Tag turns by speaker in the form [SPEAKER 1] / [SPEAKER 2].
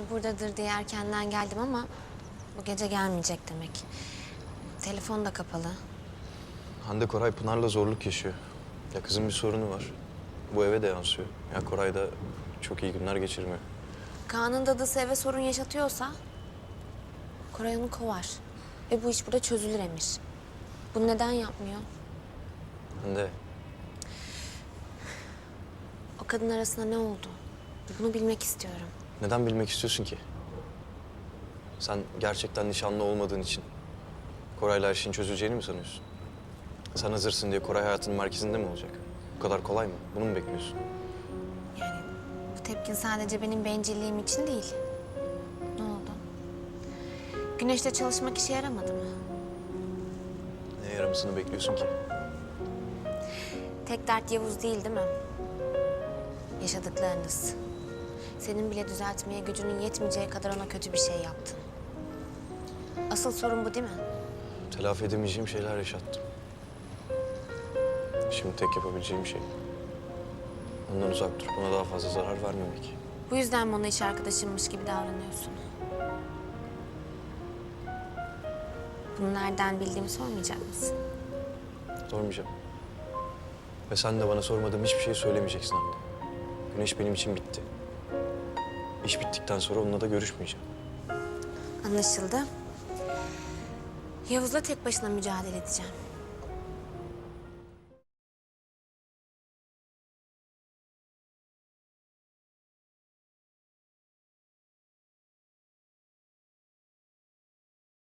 [SPEAKER 1] Koray buradadır diye erkenden geldim ama bu gece gelmeyecek demek. Telefon da kapalı.
[SPEAKER 2] Hande Koray Pınar'la zorluk yaşıyor. Ya kızın bir sorunu var. Bu eve de yansıyor. Ya Koray da çok iyi günler geçirmiyor.
[SPEAKER 1] Kaan'ın dadısı eve sorun yaşatıyorsa Koray onu kovar. Ve bu iş burada çözülür Emir. Bunu neden yapmıyor?
[SPEAKER 2] Hande
[SPEAKER 1] O kadın arasında ne oldu? Bunu bilmek istiyorum.
[SPEAKER 2] Neden bilmek istiyorsun ki? Sen gerçekten nişanlı olmadığın için Koray'la şeyin çözüleceğini mi sanıyorsun? Sen hazırsın diye Koray hayatının merkezinde mi olacak? Bu kadar kolay mı? Bunu mu bekliyorsun?
[SPEAKER 1] Yani bu tepkin sadece benim bencilliğim için değil. Ne oldu? Güneşte çalışmak işe yaramadı mı?
[SPEAKER 2] Neye yaramasını bekliyorsun ki?
[SPEAKER 1] Tek dert Yavuz değil değil mi? Yaşadıklarınız. Senin bile düzeltmeye gücünün yetmeyeceği kadar ona kötü bir şey yaptın. Asıl sorun bu değil mi?
[SPEAKER 2] Telafi edemeyeceğim şeyler yaşattım. Şimdi tek yapabileceğim şey ondan uzak durup ona daha fazla zarar vermemek.
[SPEAKER 1] Bu yüzden mi ona iş arkadaşımmış gibi davranıyorsun? Bunu nereden bildiğimi sormayacak mısın?
[SPEAKER 2] Sormayacağım. Ve sen de bana sormadığım hiçbir şey söylemeyeceksin Hande. Güneş benim için bitti. İş bittikten sonra onunla da görüşmeyeceğim.
[SPEAKER 1] Anlaşıldı. Yavuz'la tek başına mücadele edeceğim.